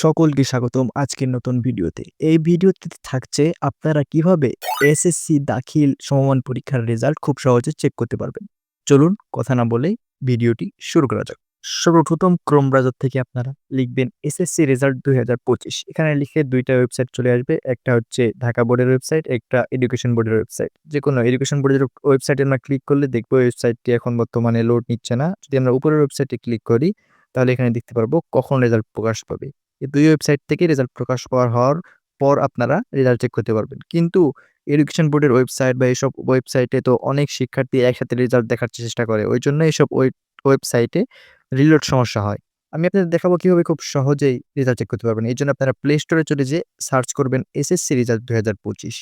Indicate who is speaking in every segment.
Speaker 1: সকলকে স্বাগতম আজকের নতুন ভিডিওতে। এই ভিডিওতে থাকছে আপনারা কীভাবে এসএসসি দাখিল সমমান পরীক্ষার রেজাল্ট খুব সহজে চেক করতে পারবেন। চলুন কথা না বলেই ভিডিওটি শুরু করা যাক। সর্বপ্রথম ক্রোম ব্রাউজার থেকে আপনারা লিখবেন এসএসসি রেজাল্ট দুই হাজার পঁচিশ। এখানে লিখে দুইটা ওয়েবসাইট চলে আসবে, একটা হচ্ছে ঢাকা বোর্ডের ওয়েবসাইট, একটা এডুকেশন বোর্ডের ওয়েবসাইট। যে কোনো এডুকেশন বোর্ডের ওয়েবসাইটে আমরা ক্লিক করলে দেখব ওয়েবসাইটটি এখন বর্তমানে লোড নিচ্ছে না। যদি আমরা উপরের ওয়েবসাইটে ক্লিক করি, তাহলে এখানে দেখতে পারব কখন রেজাল্ট প্রকাশ পাবে। এই দুই ওয়েবসাইট থেকে রেজাল্ট প্রকাশ হওয়ার পর আপনারা রেজাল্ট চেক করতে পারবেন। কিন্তু এডুকেশন বোর্ডের ওয়েবসাইট বা এইসব ওয়েবসাইটে তো অনেক শিক্ষার্থী একসাথে রেজাল্ট দেখার চেষ্টা করে। ওই জন্য এইসব ওয়েবসাইটে রিলোড সমস্যা হয়। আমি আপনাদের দেখাবো কীভাবে খুব সহজেই রেজাল্ট চেক করতে পারবেন। এই জন্য আপনারা প্লে স্টোরে চলে যেয়ে সার্চ করবেন এসএসসি রেজাল্ট দুই হাজার পঁচিশ।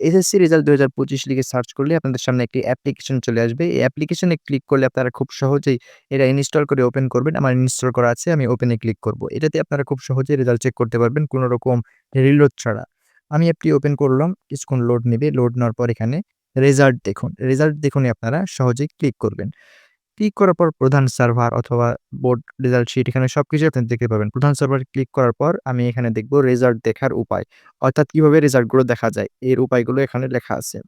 Speaker 1: এসএসসি রেজাল্ট দুই হাজার পঁচিশ লিখে সার্চ করলে আপনাদের সামনে একটি অ্যাপ্লিকেশন চলে আসবে। এই অ্যাপ্লিকেশনে ক্লিক করলে আপনারা খুব সহজেই এটা ইনস্টল করে ওপেন করবেন। আমার ইনস্টল করা আছে, আমি ওপেনে ক্লিক করব। এটাতে আপনারা খুব সহজেই রেজাল্ট চেক করতে পারবেন কোনো রকম রিলোড ছাড়া। আমি অ্যাপটি ওপেন করলাম, কিছুক্ষণ লোড নেবে। লোড নেওয়ার পর এখানে রেজাল্ট দেখুন। রেজাল্ট দেখুনই আপনারা সহজেই ক্লিক করবেন। ক্লিক করার পর প্রধান সার্ভার অথবা বোর্ড রেজাল্ট শিট এখানে সবকিছু আপনি দেখতে পাবেন। প্রধান সার্ভার ক্লিক করার পর আমি এখানে দেখব রেজাল্ট দেখার উপায়। অর্থাৎ কীভাবে রেজাল্টগুলো দেখা যায়, এর উপায়গুলো এখানে লেখা আছে।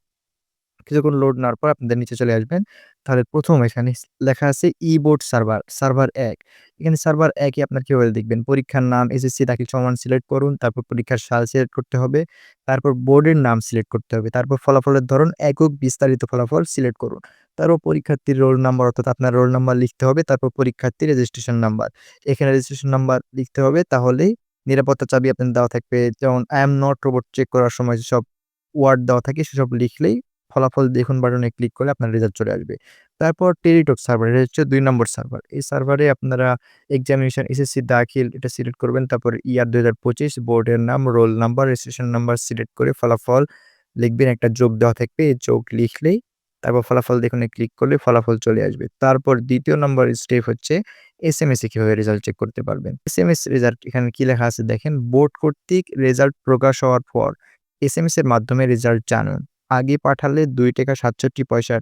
Speaker 1: কিছুক্ষণ লোড নেওয়ার পর আপনাদের নিচে চলে আসবেন। তাহলে প্রথম এখানে লেখা আছে ই বোর্ড সার্ভার সার্ভার এক। এখানে সার্ভার একই আপনার কীভাবে দেখবেন? পরীক্ষার নাম এসএসসি দাখিল সমান সিলেক্ট করুন, তারপর পরীক্ষার সাল সিলেক্ট করতে হবে, তারপর বোর্ডের নাম সিলেক্ট করতে হবে, তারপর ফলাফলের ধরন একক বিস্তারিত ফলাফল সিলেক্ট করুন। তারপর পরীক্ষার্থীর রোল নাম্বার অর্থাৎ আপনার রোল নাম্বার লিখতে হবে, তারপর পরীক্ষার্থীর রেজিস্ট্রেশন নাম্বার এখানে রেজিস্ট্রেশন নাম্বার লিখতে হবে তাহলেই নিরাপত্তা চাবি আপনার দেওয়া থাকবে। যেমন I am not robot check করার সময় যেসব ওয়ার্ড দেওয়া থাকে, সেসব লিখলেই ফলাফল দেখুন বাটনে ক্লিক করলে আপনার রেজাল্ট চলে আসবে। তারপর টেরিটক সার্ভার এটা হচ্ছে দুই নম্বর সার্ভার এই সার্ভারে আপনারা এক্সামিনেশন এসএসসি দাখিল, এটা সিলেক্ট করবেন। তারপর ইয়ার দুই হাজার পঁচিশ বোর্ডের নাম roll number registration number select করে ফলাফল লিখবেন। একটা যোগ দেওয়া থাকবে, এই যোগ লিখলেই তারপর ফলাফল দেখুন ক্লিক করলে ফলাফল চলে আসবে। তারপর দ্বিতীয় নম্বর স্টেপ হচ্ছে এস এম এস এ কীভাবে রেজাল্ট চেক করতে পারবেন? এস এম এস রেজাল্ট এখানে কী লেখা আছে দেখেন? বোর্ড কর্তৃক রেজাল্ট প্রকাশ হওয়ার পর এস এম এস এর মাধ্যমে রেজাল্ট জানুন। আগে পাঠালে দুই টাকা সাতষট্টি পয়সা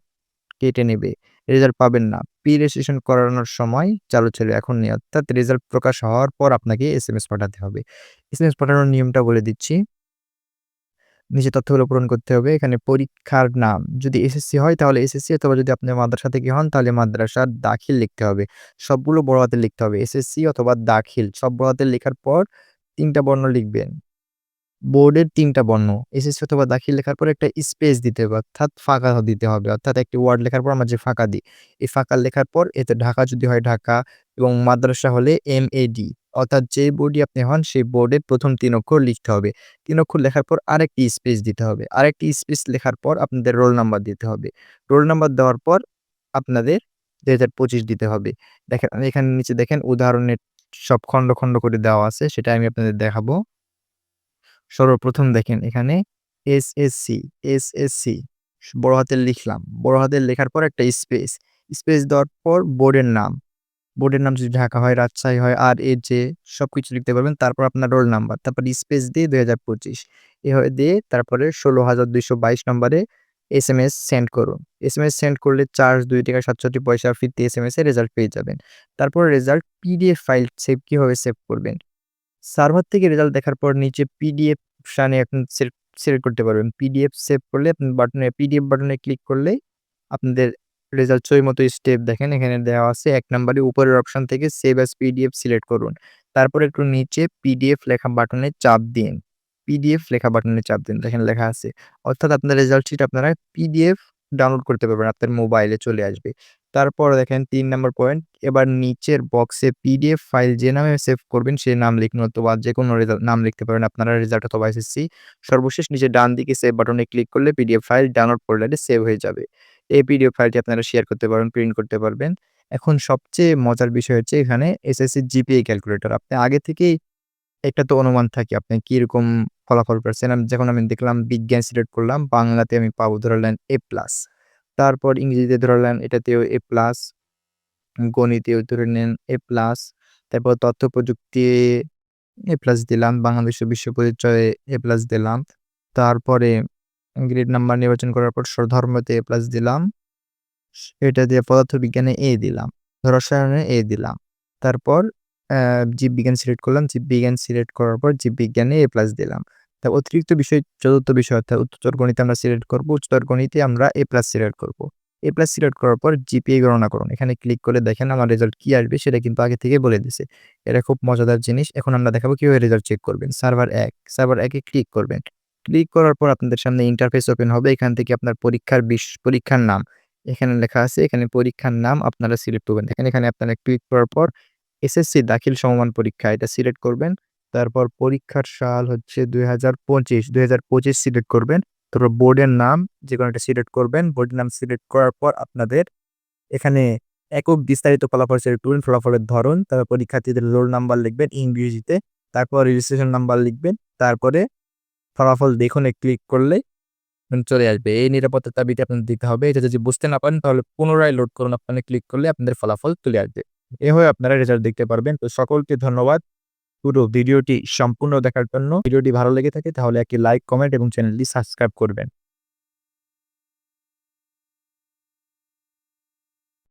Speaker 1: কেটে নেবে। রেজাল্ট পাবেন না। পি রেজিস্ট্রেশন করানোর সময় চালু ছিল, এখন নেই। অর্থাৎ রেজাল্ট প্রকাশ হওয়ার পর আপনাকে এস এম এস পাঠাতে হবে। এস এম এস পাঠানোর নিয়মটা বলে দিচ্ছি। নিচে তথ্যগুলো পূরণ করতে হবে। এখানে পরীক্ষার নাম। যদি এসএসসি হয় তাহলে এসএসসি, অথবা যদি আপনি মাদ্রাসা থেকে হন তাহলে মাদ্রাসার দাখিল লিখতে হবে। সবগুলো বড় হাতে লিখতে হবে। এসএসসি অথবা দাখিল, সব বড় হাতে লেখার পর তিনটা বর্ণ লিখবেন। বোর্ডের তিনটা বর্ণ, এসএসসি অথবা দাখিল লেখার পর একটা স্পেস দিতে হবে, অর্থাৎ ফাঁকা দিতে হবে, অর্থাৎ একটি ওয়ার্ড লেখার পর আমরা যে ফাঁকা দিই, এই ফাঁকা লেখার পর এতে ঢাকা যদি হয় ঢাকা এবং মাদ্রাসা হলে এম এ ডি। অর্থাৎ যে বোর্ডই আপনি হন, সেই বোর্ডের প্রথম তিন অক্ষর লিখতে হবে। তিন অক্ষর লেখার পর আরেকটি স্পেস দিতে হবে। আরেকটি স্পেস লেখার পর আপনাদের রোল নাম্বার দিতে হবে। রোল নাম্বার দেওয়ার পর আপনাদের দুই হাজার পঁচিশ দিতে হবে। দেখেন এখানে নিচে দেখেন, উদাহরণের সব খণ্ড খণ্ড করে দেওয়া আছে, সেটা আমি আপনাদের দেখাবো। সর্বপ্রথম দেখেন, এখানে S S C S S C বড় হাতের লিখলাম। বড় হাতের লেখার পর একটা স্পেস স্পেস দেওয়ার পর বোর্ডের নাম। বোর্ডের নাম যদি ঢাকা হয়, রাজশাহী হয়, আর এ যে সব কিছু লিখতে পারবেন, তারপর আপনার রোল নাম্বার, তারপর স্পেস দিয়ে দুই হাজার পঁচিশ। এভাবে দিয়ে তারপরে ষোলো হাজার দুইশো বাইশ নম্বরে এস এম এস সেন্ড করুন। এস এম এস সেন্ড করলে চার্জ দুই টাকা সাতষট্টি পয়সা, ফিরতে এস এম এস এ রেজাল্ট পেয়ে যাবেন। তারপর রেজাল্ট পিডিএফ ফাইল সেভ কীভাবে সেভ করবেন? সার্ভার থেকে রেজাল্ট দেখার পর নিচে পিডিএফ শানে আপনি সিলেক্ট করতে পারবেন। পিডিএফ সেভ করলে আপনি বাটনে, পিডিএফ বাটনে ক্লিক করলে আপনাদের রেজাল্ট ছবি মতো স্টেপ দেখেন, এখানে দেওয়া আছে এক নম্বরে উপরের অপশন থেকে সেভ অ্যাজ পিডিএফ সিলেক্ট করুন। তারপর একটু নিচে পিডিএফ লেখা বাটনে চাপ দিন। পিডিএফ লেখা বাটনে চাপ দিন, দেখেন লেখা আছে। অর্থাৎ আপনার রেজাল্ট শিট আপনারা পিডিএফ ডাউনলোড করতে পারবেন, আপনার মোবাইলে চলে আসবে। তারপর দেখেন তিন নম্বর পয়েন্ট এবার নিচের বক্সে পিডিএফ ফাইল যে নামে সেভ করবেন, সেই নাম লিখুন অথবা যে কোনো নাম লিখতে পারেন আপনারা রেজাল্ট অথবা এসএসসি সর্বশেষ নিচে ডান দিকে সেভ বাটনে ক্লিক করলে পিডিএফ ফাইল ডাউনলোড করলে সেভ হয়ে যাবে। এই পিডিএফ ফাইলটি আপনারা শেয়ার করতে পারবেন প্রিন্ট করতে পারবেন। এখন সবচেয়ে মজার বিষয় হচ্ছে এখানে এসএসসি জিপিএ ক্যালকুলেটর আপনি আগে থেকেই একটা তো অনুমান থাকে, আপনি কীরকম ফলাফল পাচ্ছেন। যখন আমি দেখলাম বিজ্ঞান সিলেক্ট করলাম, বাংলাতে আমি পাবো ধরলেন এ প্লাস তারপর ইংরেজিতে ধরলেন এটাতেও এ প্লাস গণিতেও ধরে নেন এ প্লাস তারপর তথ্য প্রযুক্তি এ প্লাস দিলাম, বাংলাদেশ বিশ্ব পরিচয়ে এ প্লাস দিলাম। তারপরে গ্রেড নাম্বার নির্বাচন করার পর ধর্মতে এ প্লাস দিলাম। এটা দিয়ে পদার্থ বিজ্ঞানে এ দিলাম রসায়নে এ দিলাম। তারপর জীববিজ্ঞান সিলেক্ট করলাম, জীববিজ্ঞান সিলেক্ট করার পর জীববিজ্ঞানে এ প্লাস দিলাম। তা অতিরিক্ত বিষয়, চতুর্থ বিষয় অর্থাৎ উচ্চতর গণিতে আমরা সিলেক্ট করব, উচ্চতর গণিতে আমরা এ প্লাস সিলেক্ট করব। এ প্লাস সিলেক্ট করার পর জিপিএ গণনা করুন। এখানে ক্লিক করে দেখেন আমার রেজাল্ট কি আসবে, সেটা কিন্তু আগে থেকে বলে দিছে। এটা খুব মজাদার জিনিস। এখন আমরা দেখাবো কীভাবে রেজাল্ট চেক করবেন। সার্ভার এক সার্ভার একে ক্লিক করবেন। ক্লিক করার পর আপনাদের সামনে ইন্টারফেস ওপেন হবে। এখান থেকে আপনার পরীক্ষার বিষ পরীক্ষার নাম। এখানে লেখা আছে, এখানে পরীক্ষার নাম আপনারা সিলেক্ট করবেন। এখানে এখানে আপনারা ক্লিক করার পর এসএসসি দাখিল সমমান পরীক্ষা, এটা সিলেক্ট করবেন। তারপর পরীক্ষার সাল হচ্ছে দুই হাজার পঁচিশ। দুই হাজার পঁচিশ সিলেক্ট করবেন। তারপর বোর্ডের নাম যে কোনো একটা সিলেক্ট করবেন। বোর্ডের নাম সিলেক্ট করার পর আপনাদের এখানে একক বিস্তারিত ফলাফল সিলেক্ট করবেন ফলাফলের ধরন, তারপর পরীক্ষার্থীদের রোল নাম্বার লিখবেন ইংরেজিতে। তারপর রেজিস্ট্রেশন নাম্বার লিখবেন। তারপরে ফলাফল দেখুন ক্লিক করলে চলে আসবে। এই নিরাপত্তার দাবিটি আপনাদের দিতে হবে। এটা যদি বুঝতে না পারেন, তাহলে পুনরায় লোড করুন। আপনারা ক্লিক করলে আপনাদের ফলাফল তুলে আসবে। এভাবে আপনারা রেজাল্ট দেখতে পারবেন। তো সকলকে ধন্যবাদ। পুরো ভিডিওটি সম্পূর্ণ দেখার জন্য। ভিডিওটি ভালো লেগে থাকে, তাহলে একটি লাইক কমেন্ট এবং চ্যানেলটি সাবস্ক্রাইব করবেন।